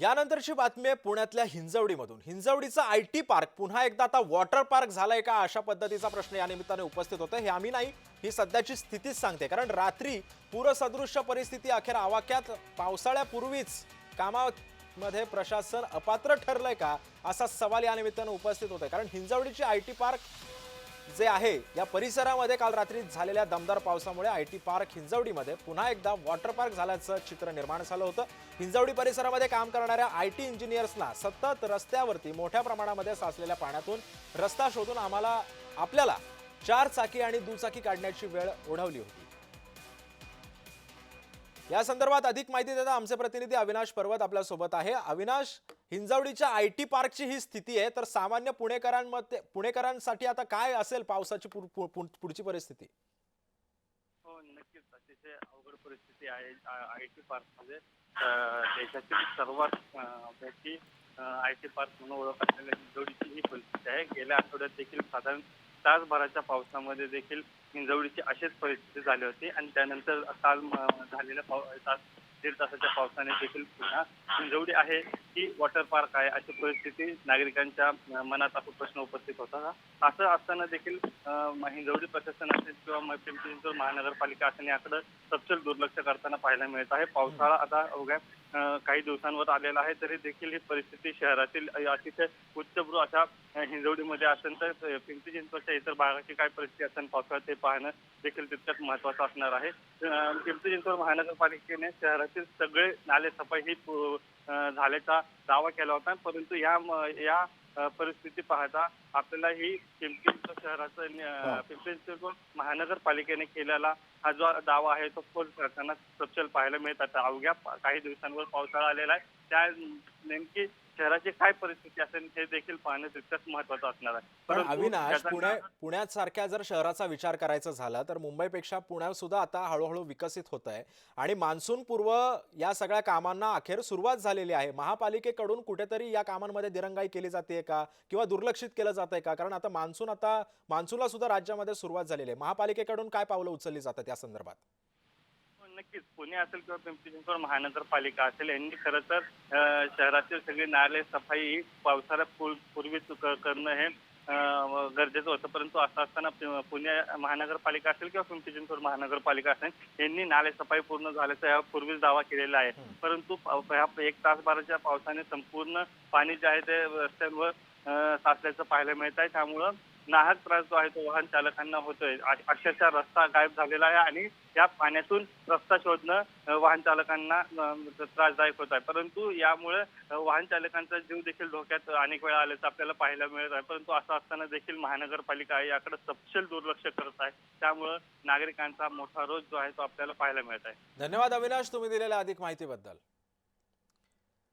यानंतरची बातमी आहे पुण्यातल्या हिंजवडीमधून. हिंजवडीचा आय टी पार्क पुन्हा एकदा आता वॉटर पार्क झालाय का अशा पद्धतीचा प्रश्न या निमित्ताने उपस्थित होतोय. हे आम्ही नाही ही सध्याची स्थितीच सांगते. कारण रात्री पूरसदृश्य परिस्थिती अखेर आवाक्यात पावसाळ्यापूर्वीच कामामध्ये प्रशासन अपात्र ठरलंय का असा सवाल या निमित्तानं उपस्थित होतोय. कारण हिंजवडीची आय टी पार्क जे आहे या परिसरामध्ये काल रात्री झालेल्या दमदार पावसामुळे आय टी पार्क हिंजवडीमध्ये पुन्हा एकदा वॉटर पार्क झाल्याचं चित्र निर्माण झालं होतं. हिंजवडी परिसरामध्ये काम करणाऱ्या आय टी इंजिनियर्सना सतत रस्त्यावरती मोठ्या प्रमाणामध्ये साचलेल्या पाण्यातून रस्ता शोधून आम्हाला आपल्याला चार चाकी आणि दुचाकी काढण्याची वेळ ओढवली होती. या संदर्भात अधिक माहिती देता आमचे प्रतिनिधी अविनाश पर्वत आपल्यासोबत आहे. अविनाश हिंजवडीच्या आय टी पार्कची ही स्थिती आहे तर सामान्य पुणेकरांमध्ये पुणेकरांसाठी आता काय असेल पावसाची पुढची परिस्थिती? हो नक्कीच. अतिशय अवघड परिस्थिती आहे आय टी पार्कमध्ये. अं, देशातील सर्वात मोठी आय टी पार्क म्हणून ओळख असलेल्या हिंजवडीची ही परिस्थिती आहे. गेल्या आठवड्यात देखील साधारण तासभराच्या पावसामध्ये देखील हिंजवडीची अशीच परिस्थिती झाली होती. आणि त्यानंतर काल झालेल्या पाव तास दीड तासाच्या पावसाने देखील पुन्हा हिंजवडी आहे. की वॉटर पार्क आहे अशी परिस्थिती नागरिकांच्या मनात असा प्रश्न उपस्थित होता. असं असताना देखील हिंजवडी प्रशासन असेल किंवा मग पिंपरी चिंचवड महानगरपालिका असेल याकडे सपशेल दुर्लक्ष करताना पाहायला मिळत आहे. पावसाळा आता अवघ्या काही दिवसांवर आलेला आहे तरी देखील ही परिस्थिती शहरातील अतिशय उच्चभ्रू अशा हिंजवडीमध्ये असेल तर पिंपरी चिंचवडच्या इतर भागाची काय परिस्थिती असेल पावसाळ्यात ते पाहणं देखील तितकंच महत्वाचं असणार आहे. पिंपरी चिंचवड महानगरपालिकेने शहरातील सगळे नाले सफाई ही झाल्याचा दावा केला होता. परंतु या या परिस्थिती पाहता आपल्याला ही पिंपरी शहराचं अं, पिंपरी चिंचवड महानगरपालिकेने केलेला हा जो दावा आहे तो फोल करताना सपशेल पाहायला मिळतात अवघ्या काही दिवसांवर पावसाळा आलेला आहे. त्या नेमकी शहराची काय परिस्थिती असेल हे देखील पाहणं तितकंच महत्वाचं असणार आहे. पण परंतु अविनाश त्याचा- पुणे पुण्यात सारख्या जर शहराचा विचार करायचा झाला तर मुंबईपेक्षा पुण्यात सुद्धा आता हळूहळू विकसित होत आहे. आणि मान्सून पूर्व या सगळ्या कामांना अखेर सुरुवात झालेली आहे. महापालिकेकडून कुठेतरी या कामांमध्ये दिरंगाई केली जाते का? किंवा दुर्लक्षित केलं जात आहे का? कारण आता मान्सून आता मान्सूनला सुद्धा राज्यामध्ये सुरुवात झालेली आहे. महापालिकेकडून काय पावलं उचलली जातात या संदर्भात? नक्कीच. पुणे असेल किंवा पिंपरी चिंचवड महानगरपालिका असेल यांनी खरं तर शहरातील सगळी नाले सफाई पावसाळ्या पूर- पूर्वीच करणं हे गरजेचं होतं. परंतु असं असताना पुणे महानगरपालिका असेल किंवा पिंपरी चिंचवड महानगरपालिका असेल यांनी नाले सफाई पूर्ण झाल्याचा यापूर्वीच दावा केलेला आहे. परंतु एक तासभराच्या पावसाने संपूर्ण पाणी जे आहे ते रस्त्यांवर साचल्याचं पाहायला मिळत आहे. त्यामुळं नाहक त्रास जो आहे तो वाहन चालकांना होतोय. अक्षरशः रस्ता गायब झालेला आहे आणि या पाण्यातून रस्ता शोधणं वाहन चालकांना त्रासदायक होत आहे. परंतु यामुळे वाहन चालकांचा जीव देखील धोक्यात अनेक वेळा आल्याचं आपल्याला पाहायला मिळत आहे. परंतु असं असताना देखील महानगरपालिका आहे याकडे सपशेल दुर्लक्ष करत आहे. त्यामुळं नागरिकांचा मोठा रोज जो आहे तो आपल्याला पाहायला मिळत आहे. धन्यवाद अविनाश तुम्ही दिलेल्या अधिक माहितीबद्दल.